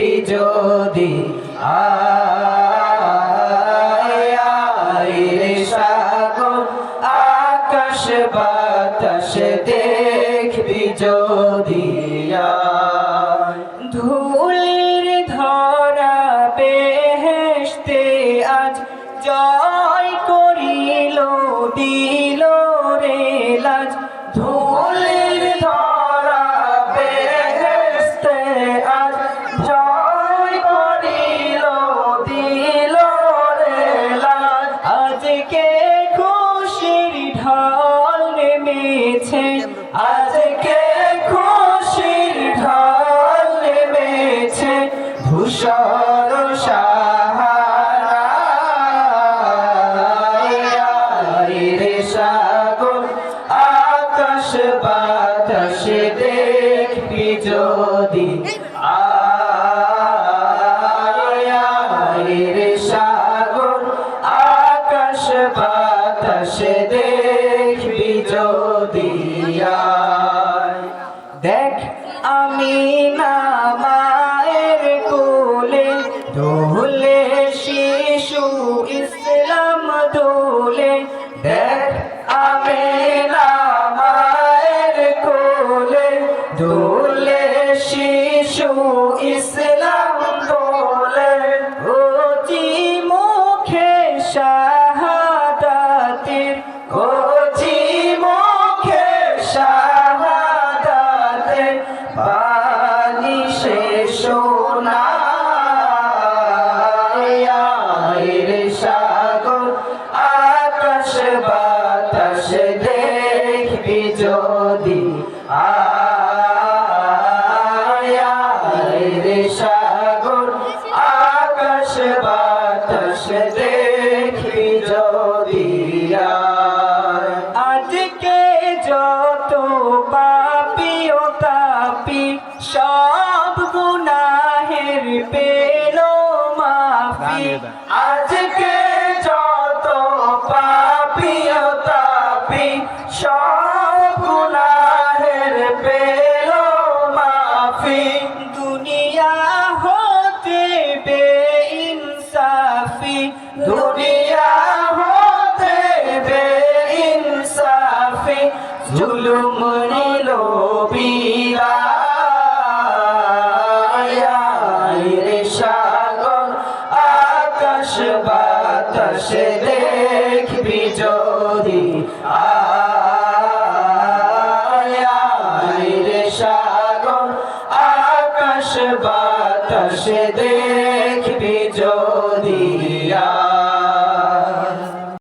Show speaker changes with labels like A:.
A: দেখবি যদি সাগর আকাশ বাতাস দেখবি যদি ধুলির ধরা বেহেশতে আজ জয় করিল দিল আজকে খুশির ঢল নেমেছে, ধূসর সাহারা। সাগর, আকাশ বাতাস দেখবি যদি। আয় রে সাগর, আকাশ বাতাস দেখবি যদি। দোলে শিশু ইসলাম দোলে দেখ আমি না মায়ের কোলে। দোলে শিশু ইসলাম দোলে ওজি মুখে শাহাদাতের ওজি মুখে যদি আয় সাগর আকাশ বাতাস দেখবি যদি আজকে যত পাপি ও তাপি সব গুনাহের পেল মাফি। আজকে ইনসাফি জুলুম রে সাগর, আকাশ বাতাস দেখবি যদি। রে সাগর, আকাশ বাতাস দেখবি যদি। আয়